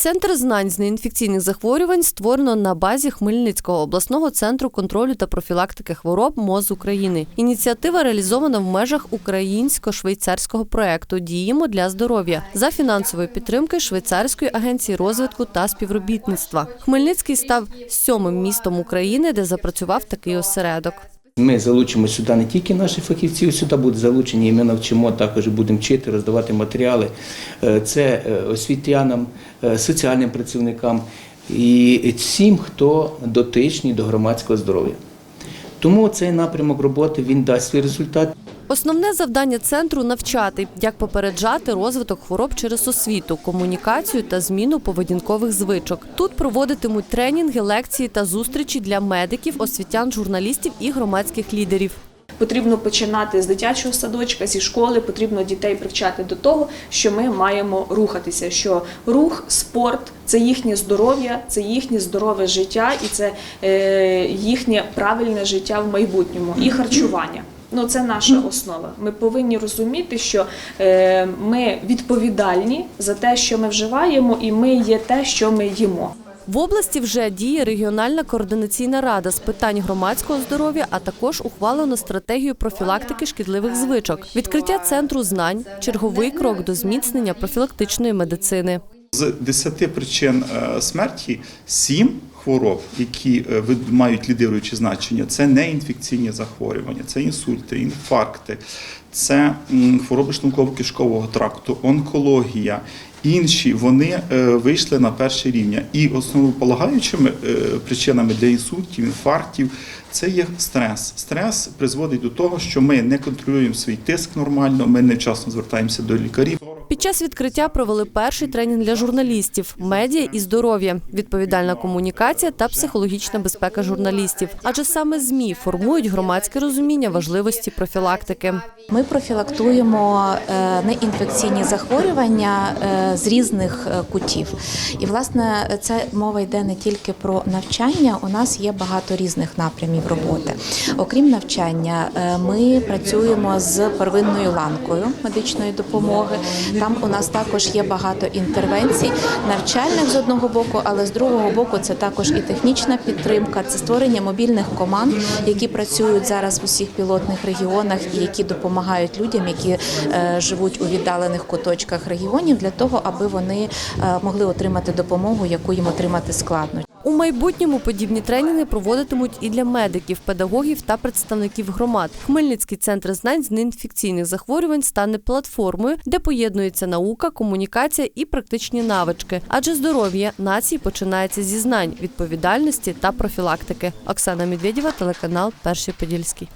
Центр знань з неінфекційних захворювань створено на базі Хмельницького обласного центру контролю та профілактики хвороб МОЗ України. Ініціатива реалізована в межах українсько-швейцарського проекту Діємо для здоров'я за фінансової підтримки Швейцарської агенції розвитку та співробітництва. Хмельницький став сьомим містом України, де запрацював такий осередок. Ми залучимо сюди не тільки наших фахівців, сюди будуть залучені, і ми навчимо також будемо вчити, роздавати матеріали. Е, Це е, освітянам, е, соціальним працівникам і всім, хто дотичний до громадського здоров'я. Тому цей напрямок роботи він дасть свій результат. Основне завдання центру навчати, як попереджати розвиток хвороб через освіту, комунікацію та зміну поведінкових звичок. Тут проводитимуть тренінги, лекції та зустрічі для медиків, освітян, журналістів і громадських лідерів. Потрібно починати з дитячого садочка, зі школи. Потрібно дітей привчати до того, що ми маємо рухатися. Що рух, спорт це їхнє здоров'я, це їхнє здорове життя і це е, їхнє правильне життя в майбутньому і харчування. Ну, це наша основа. Ми повинні розуміти, що е, ми відповідальні за те, що ми вживаємо, і ми є те, що ми їмо. В області вже діє регіональна координаційна рада з питань громадського здоров'я, а також ухвалено стратегію профілактики шкідливих звичок. Відкриття центру знань черговий крок до зміцнення профілактичної медицини. З 10 причин е, смерті 7 хвороб, які е, мають лідируюче значення, це неінфекційні захворювання, це інсульти, інфаркти, це хвороби шлунково-кишкового тракту, онкологія. Інші вони е, вийшли на перший рівня. І основополагаючими е, причинами для інсультів, інфарктів це є стрес. Стрес призводить до того, що ми не контролюємо свій тиск нормально, ми невчасно звертаємося до лікарів. Під час відкриття провели перший тренінг для журналістів медіа і здоров'я, відповідальна комунікація та психологічна безпека журналістів. Адже саме змі формують громадське розуміння важливості профілактики. Ми профілактуємо е, неінфекційні захворювання е, з різних е, кутів. І власне це мова йде не тільки про навчання. У нас є багато різних напрямів роботи. Окрім навчання, ми працюємо з первинною ланкою медичної допомоги. Там у нас також є багато інтервенцій, навчальних з одного боку, але з другого боку це також і технічна підтримка, це створення мобільних команд, які працюють зараз в усіх пілотних регіонах і які допомагають людям, які е, живуть у віддалених куточках регіонів, для того, аби вони е, могли отримати допомогу, яку їм отримати складно. Майбутньому подібні тренінги проводитимуть і для медиків, педагогів та представників громад. Хмельницький центр знань з неінфекційних захворювань стане платформою, де поєднується наука, комунікація і практичні навички. Адже здоров'я нації починається зі знань, відповідальності та профілактики. Оксана Медведєва, телеканал Перший Подільський.